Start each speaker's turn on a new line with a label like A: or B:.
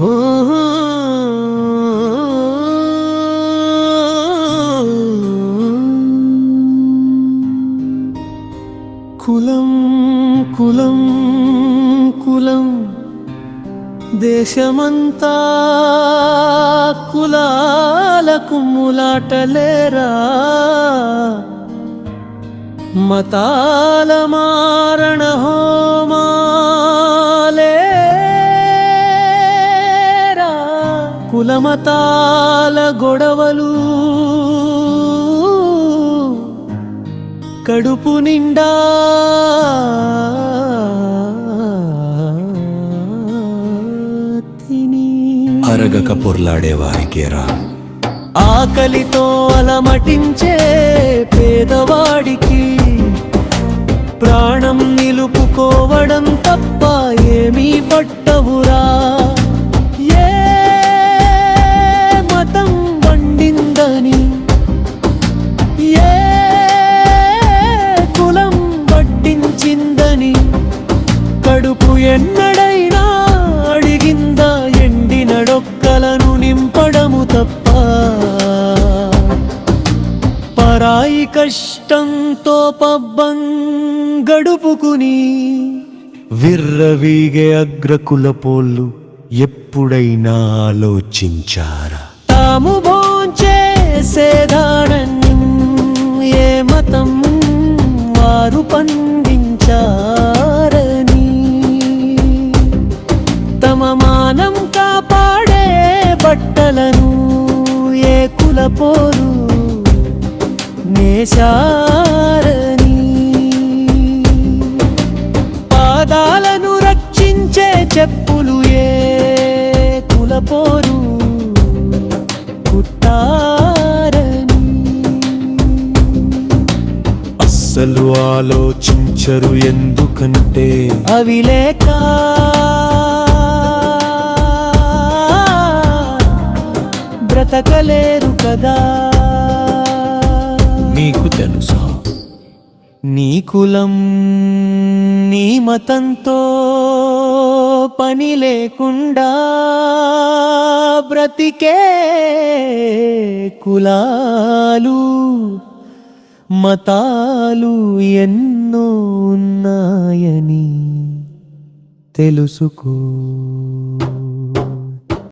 A: కులం కులం కులం. దేశమంతా కులాలకు ములాటలేరా? మతాలమా కులమతాల గొడవలు కడుపు నిండా తిని.
B: అరగక పొర్లాడే వారికేరా
A: ఆకలితో అలమటించే పేదవాడికి ప్రాణం నిలుపుకోవడం తప్ప ఏమీ పట్టవురా. కడుపు ఎన్నడైనా అడిగిందా ఎండిన డొక్కలను నింపడము తప్ప? పరాయి కష్టంతో పబ్బం గడుపుకుని విర్రవీగే అగ్రకుల పోళ్ళు ఎప్పుడైనా ఆలోచించారా? తాము భోంచేసేదానం ఏ మతం వారు పన్ను ఏ కులపోరు నేశారని పాదాలను రక్షించే చెప్పులు ఏ కులపోరు కుట్టారని అస్సలు ఆలోచించరు ఎందుకంటే అవి లేక బ్రతకలేరు కదా.
B: నీకు తెలుసా?
A: నీ కులం నీ మతంతో పని లేకుండా బ్రతికే కులాలు మతాలు ఎన్నో ఉన్నాయని తెలుసుకో.